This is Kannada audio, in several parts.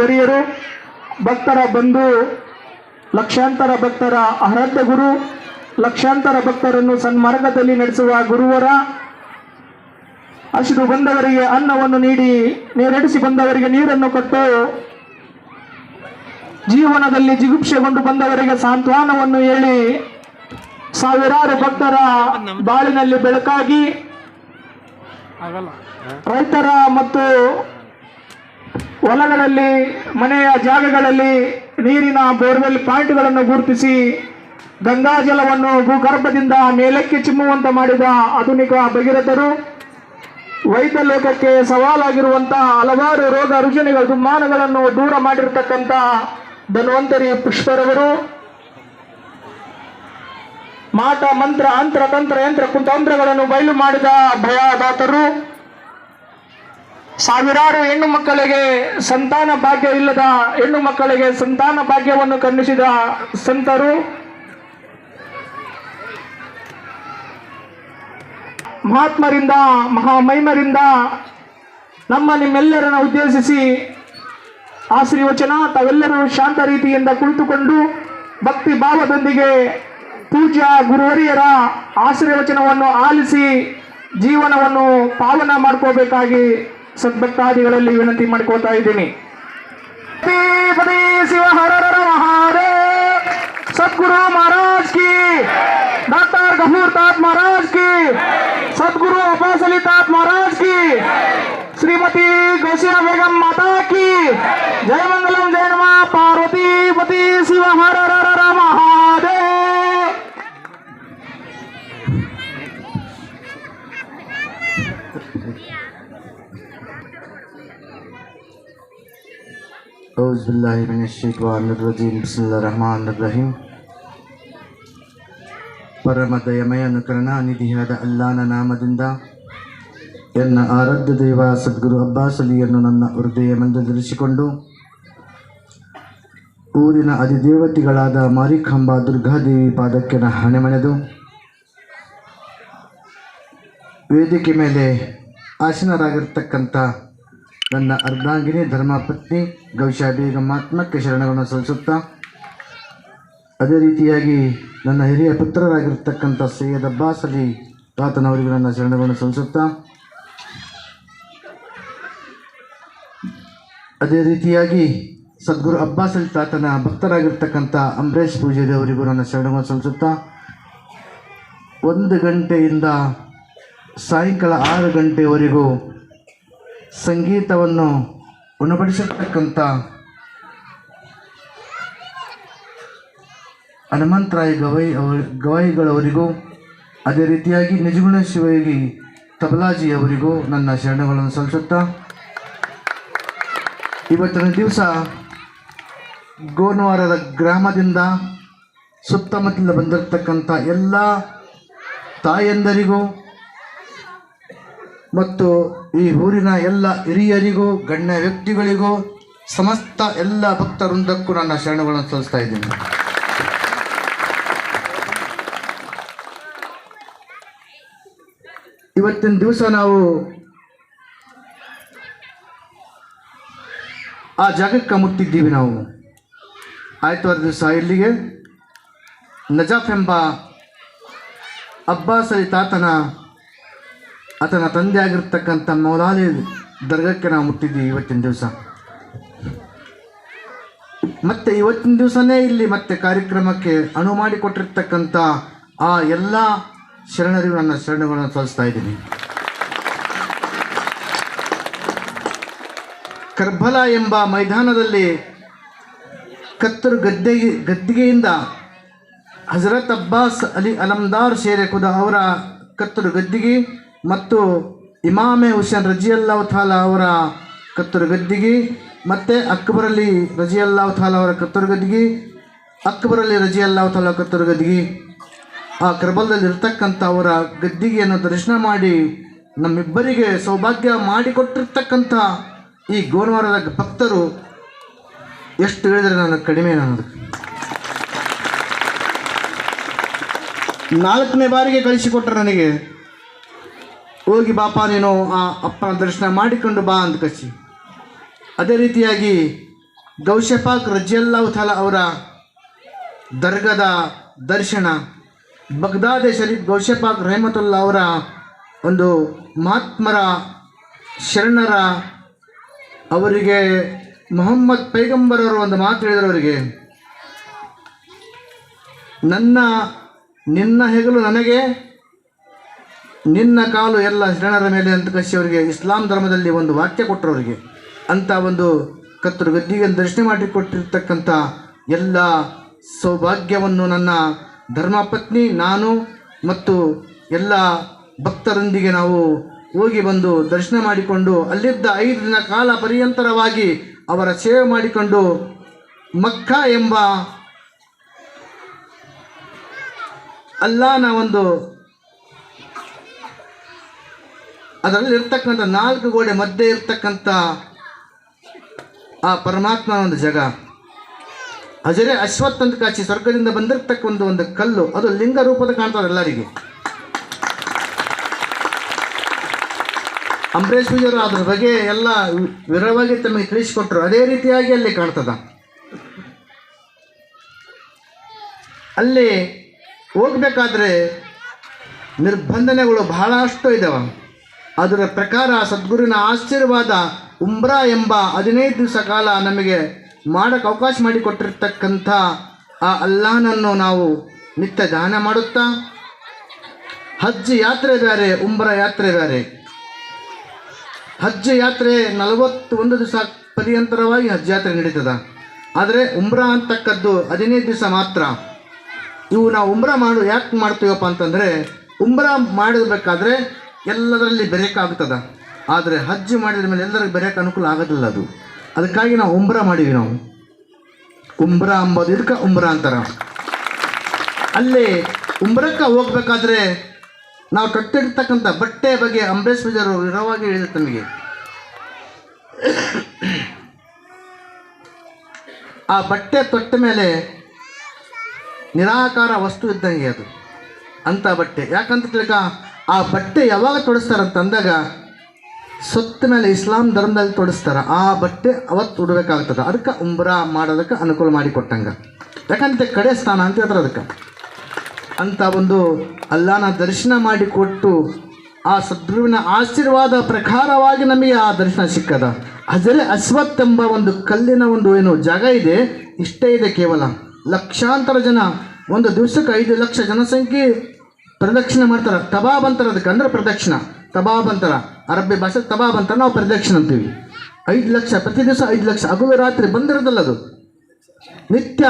ಗುರುವರಿಯರು ಭಕ್ತರ ಬಂಧು ಲಕ್ಷಾಂತರ ಭಕ್ತರ ಆರಾಧ್ಯ ಗುರು ಲಕ್ಷಾಂತರ ಭಕ್ತರನ್ನು ಸನ್ಮಾರ್ಗದಲ್ಲಿ ನಡೆಸುವ ಗುರುವರ ಹಸಿದು ಬಂದವರಿಗೆ ಅನ್ನವನ್ನು ನೀಡಿ ನೀರೆಡಿಸಿ ಬಂದವರಿಗೆ ನೀರನ್ನು ಕೊಟ್ಟು ಜೀವನದಲ್ಲಿ ಜಿಗುಪ್ಸೆಗೊಂಡು ಬಂದವರಿಗೆ ಸಾಂತ್ವನವನ್ನು ಹೇಳಿ ಸಾವಿರಾರು ಭಕ್ತರ ಬಾಳಿನಲ್ಲಿ ಬೆಳಕಾಗಿ ರೈತರ ಮತ್ತು ಹೊಲಗಳಲ್ಲಿ, ಮನೆಯ ಜಾಗಗಳಲ್ಲಿ ನೀರಿನ ಬೋರ್ವೆಲ್ ಪಾಯಿಂಟ್ಗಳನ್ನು ಗುರುತಿಸಿ ಗಂಗಾಜಲವನ್ನು ಭೂಗರ್ಭದಿಂದ ಮೇಲಕ್ಕೆ ಚಿಮ್ಮುವಂತೆ ಮಾಡಿದ ಆಧುನಿಕ ಭಗೀರಥರು, ವೈದ್ಯ ಲೋಕಕ್ಕೆ ಸವಾಲಾಗಿರುವಂತಹ ಹಲವಾರು ರೋಗ ರುಜಿನಗಳ ದುಮ್ಮಾನಗಳನ್ನು ದೂರ ಮಾಡಿರ್ತಕ್ಕಂಥ ಧನ್ವಂತರಿ ಪುಷ್ಪರವರು. ಮಾಟ, ಮಂತ್ರ, ಅಂತ್ರ, ತಂತ್ರ, ಯಂತ್ರ ಕುತಂತ್ರಗಳನ್ನು ಬಯಲು ಮಾಡಿದ ಭಯದಾತರು. ಸಾವಿರಾರು ಹೆಣ್ಣು ಮಕ್ಕಳಿಗೆ ಸಂತಾನ ಭಾಗ್ಯ ಇಲ್ಲದ ಹೆಣ್ಣು ಮಕ್ಕಳಿಗೆ ಸಂತಾನ ಭಾಗ್ಯವನ್ನು ಕನ್ನಿಸಿದ ಸಂತರು, ಮಹಾತ್ಮರಿಂದ ಮಹಾಮೈಮರಿಂದ ನಮ್ಮ ನಿಮ್ಮೆಲ್ಲರನ್ನ ಉದ್ದೇಶಿಸಿ ಆಶೀರ್ವಚನ, ತಾವೆಲ್ಲರೂ ಶಾಂತ ರೀತಿಯಿಂದ ಕುಳಿತುಕೊಂಡು ಭಕ್ತಿ ಭಾವದೊಂದಿಗೆ ಪೂಜಾ ಗುರುವರಿಯರ ಆಶೀರ್ವಚನವನ್ನು ಆಲಿಸಿ ಜೀವನವನ್ನು ಪಾವನ ಮಾಡ್ಕೋಬೇಕಾಗಿ ಸದ್ಭಕ್ತಾದಿಗಳಲ್ಲಿ ವಿನಂತಿ ಮಾಡ್ಕೋತಾ ಇದ್ದೀನಿ ಪತಿ ಶಿವ ಹರರ ಮಹಾದೇವ್ सदगुरु महाराज की डॉक्टर गफूर तात महाराज की सदगुरु अब्बास अली तात महाराज की श्रीमती गौसिया बेगम माता की जय मंगलम जय नमा पार्वती ಔಸ್ಬಿಲ್ಲಾಹಿಮಿನಶೈತ್ವಾನಿರ್ರಜೀಂ ಬಿಸ್ಮಿಲ್ಲಾಹಿರ್ರಹಮಾನ್ ರಹೀಂ ಪರಮ ದಯಮಯ ಕರುಣಾನಿಧಿಯಾದ ಅಲ್ಲಾನ ನಾಮದಿಂದ ಎನ್ನ ಆರಾಧ್ಯ ದೈವ ಸದ್ಗುರು ಅಬ್ಬಾಸ್ ಅಲಿಯನ್ನು ನನ್ನ ಹೃದಯ ಮಂದದರಿಸಿಕೊಂಡು ಊರಿನ ಅಧಿದೇವತೆಗಳಾದ ಮಾರಿಕಾಂಬ ದುರ್ಗಾದೇವಿ ಪಾದಕ್ಕೆ ಹಣೆಮಣೆದು ವೇದಿಕೆ ಮೇಲೆ ಆಸೀನರಾಗಿರ್ತಕ್ಕಂಥ ನನ್ನ ಅರ್ಧಾಂಗಿನಿ ಧರ್ಮಪತ್ನಿ ಗೌಶಾ ಬೇಗಂ ಆತ್ಮಕ್ಕೆ ಶರಣಗಳನ್ನು ಸಲ್ಲಿಸುತ್ತಾ, ಅದೇ ರೀತಿಯಾಗಿ ನನ್ನ ಹಿರಿಯ ಪುತ್ರರಾಗಿರ್ತಕ್ಕಂಥ ಸೈಯದ್ ಅಬ್ಬಾಸ್ ಅಲಿ ತಾತನವರಿಗೂ ನನ್ನ ಶರಣಗಳನ್ನು ಸಲ್ಲಿಸುತ್ತಾ, ಅದೇ ರೀತಿಯಾಗಿ ಸದ್ಗುರು ಅಬ್ಬಾಸ್ ಅಲಿ ತಾತನ ಭಕ್ತರಾಗಿರ್ತಕ್ಕಂಥ ಅಂಬರೀಷ್ ಪೂಜಾರಿ ಅವರಿಗೂ ನನ್ನ ಶರಣಗಳನ್ನು ಸಲ್ಲಿಸುತ್ತಾ, ಒಂದು ಗಂಟೆಯಿಂದ ಸಾಯಂಕಾಲ ಆರು ಗಂಟೆವರೆಗೂ ಸಂಗೀತವನ್ನು ಉಣಬಡಿಸಿರ್ತಕ್ಕಂಥ ಹನುಮಂತರಾಯ ಗವೈ ಅವ ಗವಾಯಿಗಳವರಿಗೂ, ಅದೇ ರೀತಿಯಾಗಿ ನಿಜಗುಣ ಶಿವಯೋಗಿ ತಬಲಾಜಿ ಅವರಿಗೂ ನನ್ನ ಶರಣಗಳನ್ನು ಸಲ್ಲಿಸುತ್ತಾ, ಇವತ್ತಿನ ದಿವಸ ಗೋನವಾರದ ಗ್ರಾಮದಿಂದ ಸುತ್ತಮುತ್ತಲ ಬಂದಿರತಕ್ಕಂಥ ಎಲ್ಲ ತಾಯಂದರಿಗೂ ಮತ್ತು ಈ ಊರಿನ ಎಲ್ಲ ಹಿರಿಯರಿಗೂ, ಗಣ್ಯ ವ್ಯಕ್ತಿಗಳಿಗೂ, ಸಮಸ್ತ ಎಲ್ಲ ಭಕ್ತವೃಂದಕ್ಕೂ ನನ್ನ ಶರಣುಗಳನ್ನು ಸಲ್ಲಿಸ್ತಾ ಇದ್ದೀನಿ. ಇವತ್ತಿನ ದಿವಸ ನಾವು ಆ ಜಾಗಕ್ಕೆ ಮುಟ್ಟಿದ್ದೀವಿ ನಾವು. ಆಯ್ತವಾರ ದಿವಸ ಇಲ್ಲಿಗೆ ನಜಾಫ್ ಎಂಬ ಅಬ್ಬಾಸ್ ತಾತನ ಆತನ ತಂದೆ ಆಗಿರ್ತಕ್ಕಂಥ ಮೌಲಾಲಿ ದರ್ಗಕ್ಕೆ ನಾವು ಮುಟ್ಟಿದ್ದೀವಿ ಇವತ್ತಿನ ದಿವಸ. ಮತ್ತೆ ಇವತ್ತಿನ ದಿವಸನೇ ಇಲ್ಲಿ ಮತ್ತೆ ಕಾರ್ಯಕ್ರಮಕ್ಕೆ ಅನುವು ಮಾಡಿಕೊಟ್ಟಿರ್ತಕ್ಕಂಥ ಆ ಎಲ್ಲ ಶರಣರಿಗೂ ನನ್ನ ಶರಣಗಳನ್ನು ಸಲ್ಲಿಸ್ತಾ ಇದ್ದೀನಿ. ಕರ್ಬಲ ಎಂಬ ಮೈದಾನದಲ್ಲಿ ಕತ್ತರು ಗದ್ದೆ ಗದ್ದಿಗೆಯಿಂದ ಹಜರತ್ ಅಬ್ಬಾಸ್ ಅಲಿ ಅಲಮ್ದಾರ್ ಶೇರೆ ಕುದ ಅವರ ಕತ್ತರು ಗದ್ದಿಗೆ ಮತ್ತು ಇಮಾಮೆ ಹುಸೇನ್ ರಜಿಯಲ್ಲಾವ್ ಥಾಲ ಅವರ ಕತ್ತರು ಗದ್ದಿಗೆ, ಮತ್ತು ಅಕ್ಬರಲ್ಲಿ ರಜಿಯಲ್ಲಾವ್ ಥಾಲ ಅವರ ಕತ್ತರು ಗದ್ದಿಗೆ ಅಕ್ಬರ್ ಅಲಿ ರಜಿಯಲ್ಲಾವ್ ಥಾಲ ಕತ್ತರು ಗದ್ದಿಗೆ, ಆ ಕ್ರಬಲ್ದಲ್ಲಿ ಇರ್ತಕ್ಕಂಥ ಅವರ ಗದ್ದಿಗೆಯನ್ನು ದರ್ಶನ ಮಾಡಿ ನಮ್ಮಿಬ್ಬರಿಗೆ ಸೌಭಾಗ್ಯ ಮಾಡಿಕೊಟ್ಟಿರ್ತಕ್ಕಂಥ ಈ ಗೋನವಾರದ ಭಕ್ತರು ಎಷ್ಟು ಹೇಳಿದರೆ ನಾನು ಕಡಿಮೆ ನನ್ನದು ನಾಲ್ಕನೇ ಬಾರಿಗೆ ಕಳಿಸಿಕೊಟ್ಟರು ನನಗೆ. ಹೋಗಿ ಬಾಪ, ನೀನು ಆ ಅಪ್ಪನ ದರ್ಶನ ಮಾಡಿಕೊಂಡು ಬಾ ಅಂತ ಕಸಿ ಅದೇ ರೀತಿಯಾಗಿ ಗೌಶಪಾಕ್ ರಜಿಯಲ್ಲಾ ಉಥಲ ಅವರ ದರ್ಗದ ದರ್ಶನ ಬಗ್ದಾದ ಶರೀಫ್ ಗೌಶಪಾಕ್ ರೆಹಮತುಲ್ಲಾ ಅವರ ಒಂದು ಮಹಾತ್ಮರ ಶರಣರ ಅವರಿಗೆ ಮೊಹಮ್ಮದ್ ಪೈಗಂಬರ್ ಅವರು ಒಂದು ಮಾತು ಹೇಳಿದರು ಅವರಿಗೆ. ನನ್ನ ನಿನ್ನ ಹೆಗಲು ನನಗೆ ನಿನ್ನ ಕಾಲು ಎಲ್ಲ ಶರಣರ ಮೇಲೆ ಅಂತ ಕಸಿ ಅವರಿಗೆ, ಇಸ್ಲಾಂ ಧರ್ಮದಲ್ಲಿ ಒಂದು ವಾಕ್ಯ ಕೊಟ್ಟರು ಅವರಿಗೆ ಅಂತ ಒಂದು ಕತ್ತರು ಗದ್ದಿಗೆ ದರ್ಶನ ಮಾಡಿಕೊಟ್ಟಿರ್ತಕ್ಕಂಥ ಎಲ್ಲ ಸೌಭಾಗ್ಯವನ್ನು ನನ್ನ ಧರ್ಮಪತ್ನಿ, ನಾನು ಮತ್ತು ಎಲ್ಲ ಭಕ್ತರೊಂದಿಗೆ ನಾವು ಹೋಗಿ ಬಂದು ದರ್ಶನ ಮಾಡಿಕೊಂಡು ಅಲ್ಲಿದ್ದ ಐದು ದಿನ ಕಾಲ ಪರ್ಯಂತರವಾಗಿ ಅವರ ಸೇವೆ ಮಾಡಿಕೊಂಡು ಮಕ್ಕ ಎಂಬ ಅಲ್ಲಾನ ಒಂದು ಅದರಲ್ಲಿ ಇರ್ತಕ್ಕಂಥ ನಾಲ್ಕು ಗೋಡೆ ಮಧ್ಯೆ ಇರ್ತಕ್ಕಂಥ ಆ ಪರಮಾತ್ಮನ ಒಂದು ಜಗ. ಅಜರೆ ಅಶ್ವತ್ಥ ಅಂತ ಕಾಚಿ ಸ್ವರ್ಗದಿಂದ ಬಂದಿರತಕ್ಕಂಥ ಒಂದು ಕಲ್ಲು. ಅದು ಲಿಂಗ ರೂಪದ ಕಾಣ್ತಾರೆ ಎಲ್ಲರಿಗೆ. ಅಂಬರೀಷ್ ಪೂಜಾರು ಅದ್ರ ಬಗ್ಗೆ ಎಲ್ಲ ವಿರವಾಗಿ ತಮಗೆ ತಿಳಿಸಿಕೊಟ್ರು. ಅದೇ ರೀತಿಯಾಗಿ ಅಲ್ಲಿ ಕಾಣ್ತದ. ಅಲ್ಲಿ ಹೋಗ್ಬೇಕಾದ್ರೆ ನಿರ್ಬಂಧನೆಗಳು ಬಹಳಷ್ಟು ಇದ್ದಾವೆ ಅದರ ಪ್ರಕಾರ ಸದ್ಗುರುವಿನ ಆಶೀರ್ವಾದ ಉಮ್ರಾ ಎಂಬ ಹದಿನೈದು ದಿವಸ ಕಾಲ ನಮಗೆ ಮಾಡೋಕ್ಕೆ ಅವಕಾಶ ಮಾಡಿಕೊಟ್ಟಿರ್ತಕ್ಕಂಥ ಆ ಅಲ್ಲಾಹನನ್ನು ನಾವು ನಿತ್ಯ ದಾನ ಮಾಡುತ್ತಾ? ಹಜ್ ಯಾತ್ರೆ ಬೇರೆ, ಉಮ್ರ ಯಾತ್ರೆ ಬೇರೆ. ಹಜ್ ಯಾತ್ರೆ ನಲವತ್ತು ಒಂದು ದಿವಸ ಪರ್ಯಂತರವಾಗಿ ಹಜ್ ಯಾತ್ರೆ ನಡೀತದ. ಆದರೆ ಉಮ್ರಾ ಅಂತಕ್ಕದ್ದು ಹದಿನೈದು ದಿವಸ ಮಾತ್ರ. ಇವು ನಾವು ಉಮ್ರ ಮಾಡು ಯಾಕೆ ಮಾಡ್ತೀವಪ್ಪ ಅಂತಂದರೆ, ಉಮ್ರಾ ಮಾಡಬೇಕಾದ್ರೆ ಎಲ್ಲದರಲ್ಲಿ ಬೆರೆಯೋಕ್ಕಾಗ್ತದ ಆದರೆ ಹಜ್ ಮಾಡಿದ ಮೇಲೆ ಎಲ್ಲರಿಗೂ ಬೆರೆಯಕ್ಕೆ ಅನುಕೂಲ ಆಗೋದಿಲ್ಲ ಅದು. ಅದಕ್ಕಾಗಿ ನಾವು ಉಂಬ್ರ ಮಾಡೀವಿ ನಾವು. ಉಂಬ್ರ ಅಂಬೋದು, ಇದಕ್ಕೆ ಉಂಬ್ರ ಅಂತಾರ. ಅಲ್ಲಿ ಉಂಬ್ರಕ್ಕೆ ಹೋಗ್ಬೇಕಾದ್ರೆ ನಾವು ಕಟ್ಟಿರ್ತಕ್ಕಂಥ ಬಟ್ಟೆ ಬಗ್ಗೆ ಅಂಬರೀಷ್ ಪೂಜಾರು ವಿರವಾಗಿ ಹೇಳಿದ್ರು ತಮಗೆ. ಆ ಬಟ್ಟೆ ತೊಟ್ಟ ಮೇಲೆ ನಿರಾಕಾರ ವಸ್ತು ಇದ್ದಂಗೆ ಅದು. ಅಂಥ ಬಟ್ಟೆ. ಯಾಕಂತ ತಿಳ್ಕ? ಆ ಬಟ್ಟೆ ಯಾವಾಗ ತೊಡಿಸ್ತಾರಂತ ಅಂದಾಗ ಸೊತ್ತ ಮೇಲೆ ಇಸ್ಲಾಂ ಧರ್ಮದಲ್ಲಿ ತೊಡಿಸ್ತಾರ. ಆ ಬಟ್ಟೆ ಅವತ್ತು ಉಡಬೇಕಾಗ್ತದೆ. ಅದಕ್ಕೆ ಉಂಬ್ರ ಮಾಡೋದಕ್ಕೆ ಅನುಕೂಲ ಮಾಡಿಕೊಟ್ಟಂಗೆ ಯಾಕಂತ ಕಡೆ ಸ್ಥಾನ ಅಂತ ಹೇಳ್ತಾರೆ ಅದಕ್ಕೆ. ಅಂತ ಒಂದು ಅಲ್ಲಾನ ದರ್ಶನ ಮಾಡಿಕೊಟ್ಟು ಆ ಸದ್ಗುರುವಿನ ಆಶೀರ್ವಾದ ಪ್ರಕಾರವಾಗಿ ನಮಗೆ ಆ ದರ್ಶನ ಸಿಕ್ಕದ. ಹಜರೆ ಅಶ್ವತ್ ಎಂಬ ಒಂದು ಕಲ್ಲಿನ ಒಂದು ಏನು ಜಾಗ ಇದೆ. ಇಷ್ಟೇ ಇದೆ ಕೇವಲ. ಲಕ್ಷಾಂತರ ಜನ, ಒಂದು ದಿವಸಕ್ಕೆ ಐದು ಲಕ್ಷ ಜನಸಂಖ್ಯೆ ಪ್ರದಕ್ಷಿಣೆ ಮಾಡ್ತಾರೆ. ತಬಾಬ್ ಅಂತಾರೆ ಅದಕ್ಕೆ. ಅಂದ್ರೆ ಪ್ರದಕ್ಷಿಣ. ತಬಾಬ್ ಅರಬ್ಬಿ ಭಾಷೆ ತಬಾಬ್ ಅಂತ ನಾವು ಪ್ರದಕ್ಷಿಣ ಅಂತೀವಿ. ಐದು ಲಕ್ಷ. ಪ್ರತಿ ದಿವಸ ಐದು ಲಕ್ಷ. ಹಗಲು ರಾತ್ರಿ ಬಂದಿರೋದಲ್ಲ ಅದು. ನಿತ್ಯ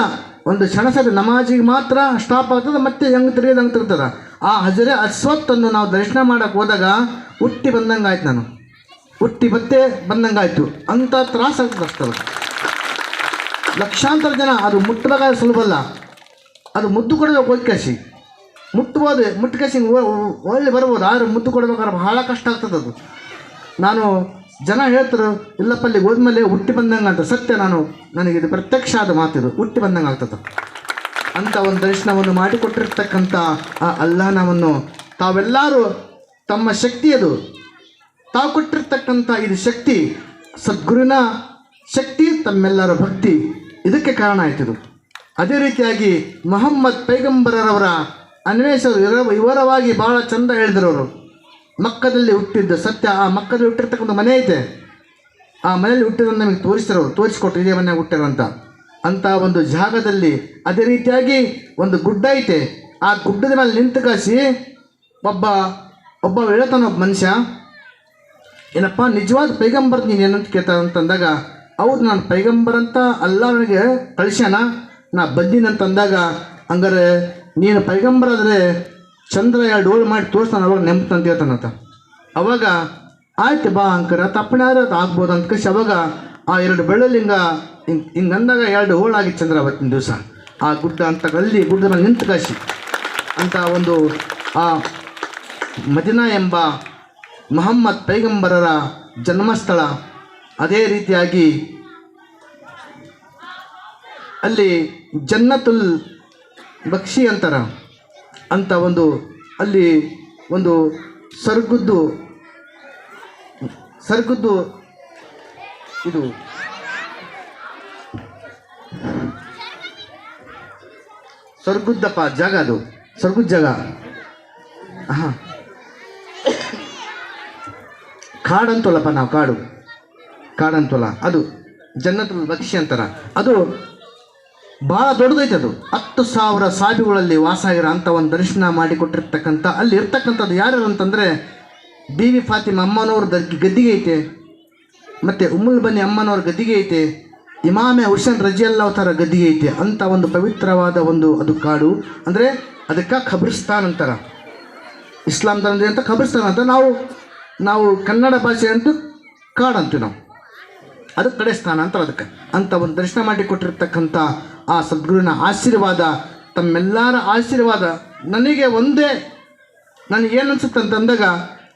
ಒಂದು ಕ್ಷಣಸದ ನಮಾಜಿಗೆ ಮಾತ್ರ ಸ್ಟಾಪ್ ಆಗ್ತದೆ, ಮತ್ತೆ ಹೆಂಗೆ ತಿರುಗಿದ ಹಂಗೆ ತಿರ್ತದ ಆ ಹಜರೆ ಅಸ್ವತ್ತನ್ನು ನಾವು ದರ್ಶನ ಮಾಡಕ್ಕೆ ಹೋದಾಗ ಹುಟ್ಟಿ ಬಂದಂಗಾಯ್ತು ನಾನು. ಹುಟ್ಟಿ ಮತ್ತೆ ಬಂದಂಗಾಯ್ತು ಅಂತ ತ್ರಾಸ ಆಗ್ತದೆ ಲಕ್ಷಾಂತರ ಜನ. ಅದು ಮುಟ್ಟಬೇಕಾದ್ರೆ ಸುಲಭ ಅಲ್ಲ. ಅದು ಮುದ್ದು ಕೊಡಬೇಕು ಹೋಗ್ಕೇಸಿ ಮುಟ್ಬೋದು ಮುಟ್ಕೇಸಿ ಒಳ್ಳೆ ಬರ್ಬೋದು ಆದರೆ ಮುದ್ದು ಕೊಡ್ಬೇಕಾದ್ರೆ ಭಾಳ ಕಷ್ಟ ಆಗ್ತದೆ ಅದು. ನಾನು ಜನ ಹೇಳ್ತಾರೆ, ಇಲ್ಲಪ್ಪ ಅಲ್ಲಿ ಹೋದ್ಮೇಲೆ ಹುಟ್ಟಿ ಬಂದಂಗೆ ಅಂತ. ಸತ್ಯ, ನಾನು ನನಗೆ ಇದು ಪ್ರತ್ಯಕ್ಷ ಆದ ಮಾತಿದು ಹುಟ್ಟಿ ಬಂದಂಗೆ ಆಗ್ತದೆ. ಅಂತ ಒಂದು ದರ್ಶನವನ್ನು ಮಾಡಿಕೊಟ್ಟಿರ್ತಕ್ಕಂಥ ಆ ಅಲ್ಲಾಹನವನ್ನು ತಾವೆಲ್ಲರೂ ತಮ್ಮ ಶಕ್ತಿ ಅದು. ತಾವು ಕೊಟ್ಟಿರ್ತಕ್ಕಂಥ ಇದು ಶಕ್ತಿ ಸದ್ಗುರುವಿನ ಶಕ್ತಿ, ತಮ್ಮೆಲ್ಲರ ಭಕ್ತಿ. ಇದಕ್ಕೆ ಕಾರಣ ಆಯ್ತಿದು ಅದೇ ರೀತಿಯಾಗಿ ಮೊಹಮ್ಮದ್ ಪೈಗಂಬರರವರ ಅನ್ವೇಷರು ವಿವರ ವಿವರವಾಗಿ ಭಾಳ ಚಂದ ಹೇಳಿದರು ಅವರು. ಮಕ್ಕದಲ್ಲಿ ಹುಟ್ಟಿದ್ದ ಸತ್ಯ. ಆ ಮಕ್ಕದಲ್ಲಿ ಹುಟ್ಟಿರ್ತಕ್ಕಂಥ ಮನೆ ಐತೆ. ಆ ಮನೆಯಲ್ಲಿ ಹುಟ್ಟಿರೋದು ನಮಗೆ ತೋರಿಸ್ತಾರೆ ಅವರು. ತೋರಿಸ್ಕೊಟ್ರು ಇದೇ ಮನೆ ಹುಟ್ಟಿರೋ ಅಂತ ಅಂಥ ಒಂದು ಜಾಗದಲ್ಲಿ ಅದೇ ರೀತಿಯಾಗಿ ಒಂದು ಗುಡ್ಡ ಐತೆ. ಆ ಗುಡ್ಡದ ಮೇಲೆ ನಿಂತು ಕಾಸಿ ಒಬ್ಬ ಒಬ್ಬ ಹೇಳ್ತಾನ ಒಬ್ಬ ಮನುಷ್ಯ, ಏನಪ್ಪ, ನಿಜವಾದ ಪೈಗಂಬರ್ ನೀನು ಏನಂತ ಅಂತ ಅಂತಂದಾಗ, ಹೌದು, ನಾನು ಪೈಗಂಬರ್ ಅಂತ ಅಲ್ಲ ನನಗೆ ಕಳಿಸ್ಯಾನ. ನಾ ಬಂದಿನಂತಂದಾಗ ಹಂಗಾರೆ ನೀನು ಪೈಗಂಬರ್ ಆದರೆ ಚಂದ್ರ ಎರಡು ಡೋಳು ಮಾಡಿ ತೋರಿಸ್ತಾನೆ, ಅವಾಗ ನೆಂಪ್ತಂತ ಹೇಳ್ತಾನಂತ ಅವಾಗ ಆಯ್ತು ಬಾ ಅಂಕರ ತಪ್ಪಣೆ ಆದರೆ ಅದು ಆಗ್ಬೋದು ಅಂತ ಕಸಿ ಅವಾಗ ಆ ಎರಡು ಬೆಳ್ಳಲಿಂಗ ಹಿಂಗೆ ಹಿಂಗೆ ಅಂದಾಗ ಎರಡು ಹೋಳಾಗಿತ್ತು ಚಂದ್ರ ಅವತ್ತಿನ ದಿವಸ. ಆ ಗುಡ್ಡ ಅಂತ ಅಲ್ಲಿ ಗುಡ್ಡ ಮೇಲೆ ನಿಂತು ಕಾಶಿ ಅಂತ ಒಂದು ಆ ಮದಿನಾ ಎಂಬ ಮೊಹಮ್ಮದ್ ಪೈಗಂಬರರ ಜನ್ಮಸ್ಥಳ ಅದೇ ರೀತಿಯಾಗಿ ಅಲ್ಲಿ ಜನ್ನತುಲ್ ಬಕ್ಷಿಯಂತರ ಅಂತ ಒಂದು ಅಲ್ಲಿ ಒಂದು ಸರ್ಗುದ್ದು ಸರ್ಗುದ್ದು ಇದು. ಸರ್ಗುದ್ದಪ್ಪ ಜಾಗ ಅದು. ಸರ್ಗುದ್ ಜಾಗ. ಹಾಂ ಕಾಡಂತೋಲಪ್ಪ ನಾವು ಕಾಡು. ಕಾಡಂತಲ್ಲ ಅದು ಜನ್ನತ ಭಕ್ಷಿ ಅಂತಾರ. ಅದು ಭಾಳ ದೊಡ್ಡದೈತೆ ಅದು. ಹತ್ತು ಸಾವಿರ ಸಾಬಿಗಳಲ್ಲಿ ವಾಸ ಆಗಿರೋ ಅಂಥ ಒಂದು ದರ್ಶನ ಮಾಡಿಕೊಟ್ಟಿರ್ತಕ್ಕಂಥ, ಅಲ್ಲಿ ಇರ್ತಕ್ಕಂಥದ್ದು ಯಾರ್ಯಾರು ಅಂತಂದರೆ, ಬಿ ವಿ ಫಾತಿಮ ಅಮ್ಮನವ್ರ ಗದ್ದಿಗೆ ಐತೆ, ಮತ್ತು ಉಮ್ಮುಲ್ ಬನ್ನಿ ಅಮ್ಮನವ್ರ ಗದ್ದಿಗೆ ಐತೆ, ಇಮಾಮೆ ಹುಸೇನ್ ರಜಿಯಲ್ಲ ಅವತಾರ ಗದ್ದಿಗೆ ಐತೆ ಅಂಥ ಒಂದು ಪವಿತ್ರವಾದ ಒಂದು ಅದು ಕಾಡು. ಅಂದರೆ ಅದಕ್ಕೆ ಖಬ್ರಿಸ್ತಾನ್ ಅಂತಾರೆ. ಇಸ್ಲಾಂ ಧರ್ಮದ ಅಂತ ಖಬ್ರಿಸ್ತಾನ್ ಅಂತ ನಾವು ನಾವು ಕನ್ನಡ ಭಾಷೆ ಅಂತ ಕಾಡು ಅಂತೀವಿ ನಾವು. ಅದು ಕಡೆ ಸ್ಥಾನ ಅಂತಾರೆ ಅದಕ್ಕೆ. ಅಂತ ಒಂದು ದರ್ಶನ ಮಾಡಿ ಕೊಟ್ಟಿರ್ತಕ್ಕಂಥ ಆ ಸದ್ಗುರುವಿನ ಆಶೀರ್ವಾದ, ತಮ್ಮೆಲ್ಲರ ಆಶೀರ್ವಾದ ನನಗೆ ಒಂದೇ. ನನಗೇನು ಅನ್ಸುತ್ತೆ ಅಂತಂದಾಗ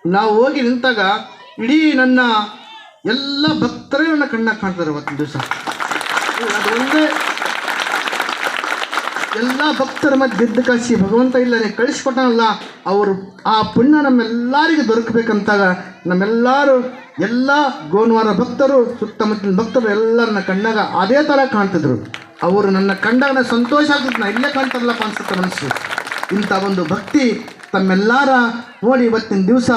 ನಾವು ಹೋಗಿ ನಿಂತಾಗ ಇಡೀ ನನ್ನ ಎಲ್ಲ ಭಕ್ತರೇ ನನ್ನ ಕಣ್ಣಾಗ ಕಾಣ್ತಾರೆ ಅವತ್ತಿನ ದಿವಸ. ಅದು ಒಂದೇ. ಎಲ್ಲ ಭಕ್ತರ ಮಧ್ಯೆ ಗೆದ್ದು ಕಾಸಿ ಭಗವಂತ ಇಲ್ಲದೆ ಕಳಿಸ್ಕೊಟ್ಟನಲ್ಲ ಅವರು ಆ ಪುಣ್ಯ ನಮ್ಮೆಲ್ಲರಿಗೂ ದೊರಕಬೇಕಂತಾಗ ನಮ್ಮೆಲ್ಲರೂ ಎಲ್ಲ ಗೋನ್ವಾರ ಭಕ್ತರು, ಸುತ್ತಮುತ್ತಲಿನ ಭಕ್ತರು ಎಲ್ಲರನ್ನ ಕಣ್ಣಾಗ ಅದೇ ಥರ ಕಾಣ್ತಿದ್ರು. ಅವರು ನನ್ನ ಕಂಡಾಗ ಸಂತೋಷ ಆಗುತ್ತೆ ನಾ ಇಲ್ಲೇ ಕಾಣ್ತಾರಲ್ಲಪ್ಪ ಅನ್ಸುತ್ತೆ ಮನಸ್ಸು. ಇಂಥ ಒಂದು ಭಕ್ತಿ ತಮ್ಮೆಲ್ಲರ ನೋಡಿ ಇವತ್ತಿನ ದಿವಸ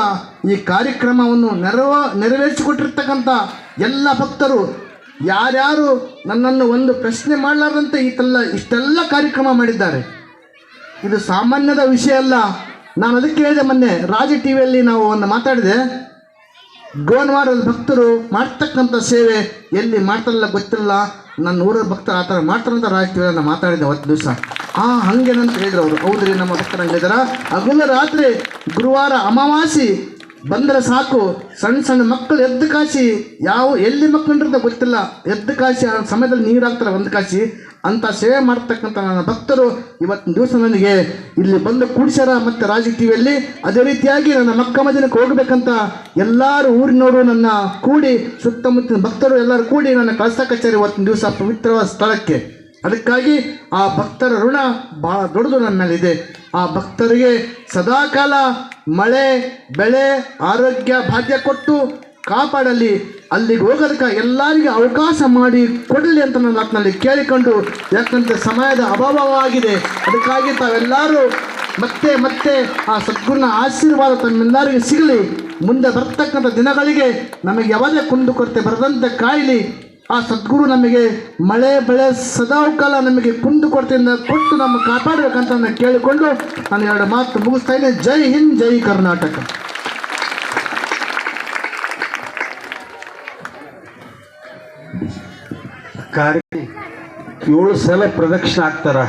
ಈ ಕಾರ್ಯಕ್ರಮವನ್ನು ನೆರವ, ನೆರವೇರಿಸಿಕೊಟ್ಟಿರ್ತಕ್ಕಂಥ ಎಲ್ಲ ಭಕ್ತರು, ಯಾರ್ಯಾರು ನನ್ನನ್ನು ಒಂದು ಪ್ರಶ್ನೆ ಮಾಡಲಾರ್ದಂತೆ ಈತೆಲ್ಲ ಇಷ್ಟೆಲ್ಲ ಕಾರ್ಯಕ್ರಮ ಮಾಡಿದ್ದಾರೆ. ಇದು ಸಾಮಾನ್ಯದ ವಿಷಯ ಅಲ್ಲ. ನಾನು ಅದಕ್ಕೆ ಹೇಳಿದೆ ಮೊನ್ನೆ, ರಾಜ ಟಿ ವಿಯಲ್ಲಿ ನಾವು ಒಂದು ಮಾತಾಡಿದೆ. ಗೋನ್ವಾರದ ಭಕ್ತರು ಮಾಡ್ತಕ್ಕಂಥ ಸೇವೆ ಎಲ್ಲಿ ಮಾಡ್ತಾರಲ್ಲ ಗೊತ್ತಿಲ್ಲ. ನನ್ನ ಊರ ಭಕ್ತ ಆ ಥರ ಮಾಡ್ತಾರಂತ ರಾಜ ಮಾತಾಡಿದ್ದೆ ಅವತ್ತು ದಿವಸ. ಹಾಂ ಹಂಗೇನಂತ ಹೇಳಿದ್ರು ಅವರು. ಹೌದ್ರಿ, ನಮ್ಮ ಭಕ್ತರು ಹಂಗಿದಾರ ಹಗಲ ರಾತ್ರಿ ಗುರುವಾರ ಅಮಾವಾಸಿ ಬಂದರೆ ಸಾಕು. ಸಣ್ಣ ಸಣ್ಣ ಮಕ್ಕಳು ಎದ್ದು ಕಾಸಿ ಯಾವ, ಎಲ್ಲಿ ಮಕ್ಕಳು ಗೊತ್ತಿಲ್ಲ. ಎದ್ದು ಕಾಸಿ ಆ ಸಮಯದಲ್ಲಿ ನೀರು ಹಾಕ್ತಾರೆ ಒಂದು ಕಾಸಿ ಅಂತ ಸೇವೆ ಮಾಡ್ತಕ್ಕಂಥ ನನ್ನ ಭಕ್ತರು ಇವತ್ತಿನ ದಿವಸ ನನಗೆ ಇಲ್ಲಿ ಬಂದು ಕೂಡಿಸ್ಯಾರ. ಮತ್ತು ರಾಜ ಅದೇ ರೀತಿಯಾಗಿ ನನ್ನ ಮಕ್ಕ ಮದಿನಕ್ಕೆ ಹೋಗ್ಬೇಕಂತ ಎಲ್ಲರೂ ಊರಿನವರು ನನ್ನ ಕೂಡಿ, ಸುತ್ತಮುತ್ತಲಿನ ಭಕ್ತರು ಎಲ್ಲರೂ ಕೂಡಿ ನನ್ನ ಕಳಸ ಕಚೇರಿ ಇವತ್ತಿನ ದಿವಸ ಪವಿತ್ರವಾದ ಸ್ಥಳಕ್ಕೆ. ಅದಕ್ಕಾಗಿ ಆ ಭಕ್ತರ ಋಣ ಬಹಳ ದೊಡ್ಡದು ನನ್ನಲ್ಲಿದೆ ಆ ಭಕ್ತರಿಗೆ ಸದಾಕಾಲ ಮಳೆ, ಬೆಳೆ, ಆರೋಗ್ಯ, ಭಾಗ್ಯ ಕೊಟ್ಟು ಕಾಪಾಡಲಿ, ಅಲ್ಲಿಗೆ ಹೋಗೋದಕ್ಕೆ ಎಲ್ಲರಿಗೂ ಅವಕಾಶ ಮಾಡಿ ಕೊಡಲಿ ಅಂತ ನನ್ನ ಆತ್ಮಲ್ಲಿ ಕೇಳಿಕೊಂಡು ಯಾಕಂದರೆ ಸಮಯದ ಅಭಾವವಾಗಿದೆ. ಅದಕ್ಕಾಗಿ ತಾವೆಲ್ಲರೂ ಮತ್ತೆ ಮತ್ತೆ ಆ ಸದ್ಗುರುನ ಆಶೀರ್ವಾದ ತಮ್ಮೆಲ್ಲರಿಗೂ ಸಿಗಲಿ. ಮುಂದೆ ಬರ್ತಕ್ಕಂಥ ದಿನಗಳಿಗೆ ನಮಗೆ ಯಾವುದೇ ಕುಂದುಕೊರತೆ ಬರದಂತೆ ಕಾಯಲಿ. ಆ ಸದ್ಗುರು ನಮಗೆ ಮಳೆ, ಬೆಳೆ ಸದಾಕಾಲ ನಮಗೆ ಕುಂದು ಕೊರತೆಯಿಂದ ಕೊಟ್ಟು ನಮ್ಮ ಕಾಪಾಡಬೇಕಂತ ನಾನು ಕೇಳಿಕೊಂಡು ನಾನು ಎರಡು ಮಾತು ಮುಗಿಸ್ತಾ ಇದ್ದೇನೆ. ಜೈ ಹಿಂದ್, ಜೈ ಕರ್ನಾಟಕ. ಕಾರ್ಯ ಏಳು ಸಲ ಪ್ರದಕ್ಷಿಣೆ ಆಗ್ತಾರ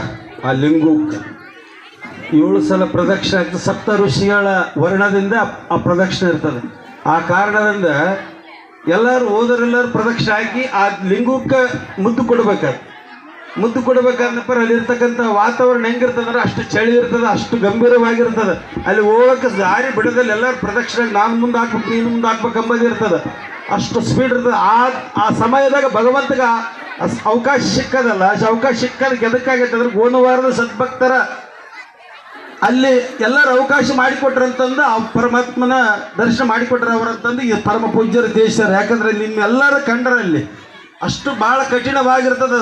ಆ ಲಿಂಗಕ್ಕೆ ಏಳು ಸಲ ಪ್ರದಕ್ಷಿಣೆ ಆಗ್ತದೆ ಸಪ್ತ ಋಷಿಗಳ ವರ್ಣದಿಂದ ಆ ಪ್ರದಕ್ಷಿಣೆ ಇರ್ತದೆ. ಆ ಕಾರಣದಿಂದ ಎಲ್ಲರೂ ಓದರೆಲ್ಲರೂ ಪ್ರದಕ್ಷಿಣೆ ಹಾಕಿ ಆ ಲಿಂಗಕ್ಕೆ ಮುದ್ದು ಕೊಡ್ಬೇಕಾದ್ರೆ ಮುದ್ದು ಕೊಡ್ಬೇಕಂದಪ್ಪ ಅಲ್ಲಿರ್ತಕ್ಕಂಥ ವಾತಾವರಣ ಹೆಂಗಿರ್ತದಂದ್ರೆ ಅಷ್ಟು ಚಳಿ ಇರ್ತದೆ, ಅಷ್ಟು ಗಂಭೀರವಾಗಿರ್ತದೆ. ಅಲ್ಲಿ ಹೋಗಕ್ಕೆ ದಾರಿ ಬಿಡದಲ್ಲಿ, ಎಲ್ಲರೂ ಪ್ರದಕ್ಷಿಣೆ ನಾನು ಮುಂದೆ ಹಾಕ್ಬೇಕು, ನೀನು ಮುಂದೆ ಹಾಕ್ಬೇಕು ಇರ್ತದೆ. ಅಷ್ಟು ಸ್ಪೀಡ್ ಇರ್ತದೆ. ಆ ಆ ಸಮಯದಾಗ ಭಗವಂತಗ ಅವಕಾಶ ಸಿಕ್ಕದಲ್ಲ ಅವಕಾಶ ಸಿಕ್ಕದಕ್ಕೆ ಅಂದ್ರೆ ಗೋನವಾರದ ಸದ್ಭಕ್ತರ ಅಲ್ಲಿ ಎಲ್ಲರೂ ಅವಕಾಶ ಮಾಡಿಕೊಟ್ರಂತಂದು ಆ ಪರಮಾತ್ಮನ ದರ್ಶನ ಮಾಡಿಕೊಟ್ರ ಅವರಂತಂದು ಈ ಪರಮ ಪೂಜ್ಯರು ದೇಶರು ಯಾಕಂದ್ರೆ ನಿಮ್ಮೆಲ್ಲರ ಕಂಡರಲ್ಲಿ ಅಷ್ಟು ಭಾಳ ಕಠಿಣವಾಗಿರ್ತದೆ.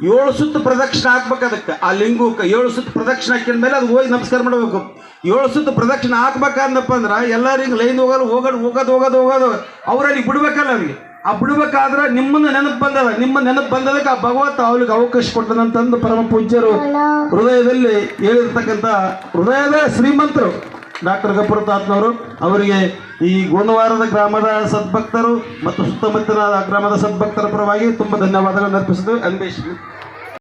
ಏಳು ಸುತ್ತು ಪ್ರದಕ್ಷಿಣೆ ಹಾಕ್ಬೇಕು ಅದಕ್ಕೆ. ಆ ಲಿಂಗಕ್ಕೆ ಏಳು ಸುತ್ತು ಪ್ರದಕ್ಷಿಣೆ ಹಾಕಿದ ಮೇಲೆ ಅದು ಹೋಗಿ ನಮಸ್ಕಾರ ಮಾಡಬೇಕು. ಏಳು ಸುತ್ತು ಪ್ರದಕ್ಷಿಣೆ ಹಾಕ್ಬೇಕಂದಪ್ಪ ಅಂದ್ರೆ ಎಲ್ಲರಿಗೆ ಲೈನ್ ಹೋಗೋದು ಹೋಗೋದು ಹೋಗೋದು ಹೋಗೋದು ಹೋಗೋದು. ಅವ್ರಲ್ಲಿ ಬಿಡ್ಬೇಕಲ್ಲ ಅವ್ರಿಗೆ. ಆ ಬಿಡ್ಬೇಕಾದ್ರೆ ನಿಮ್ಮನ್ನ ನೆನಪು ಬಂದದ. ನಿಮ್ಮ ನೆನಪು ಬಂದದಕ್ಕೆ ಆ ಭಗವಂತ ಅವ್ರಿಗೆ ಅವಕಾಶ ಕೊಟ್ಟದಂತಂದು ಪರಮ ಪೂಜ್ಯರು ಹೃದಯದಲ್ಲಿ ಹೇಳಿರ್ತಕ್ಕಂಥ ಹೃದಯದ ಶ್ರೀಮಂತರು. ಡಾಕ್ಟರ್ ಗಪುರತಾತ್ನವರು ಅವರಿಗೆ ಈ ಗೋನವಾರದ ಗ್ರಾಮದ ಸದ್ಭಕ್ತರು ಮತ್ತು ಸುತ್ತಮುತ್ತಲ ಗ್ರಾಮದ ಸದ್ಭಕ್ತರ ಪರವಾಗಿ ತುಂಬ ಧನ್ಯವಾದಗಳನ್ನು ಅರ್ಪಿಸಿದ್ದು. ಅನ್ವೇಷಣೆ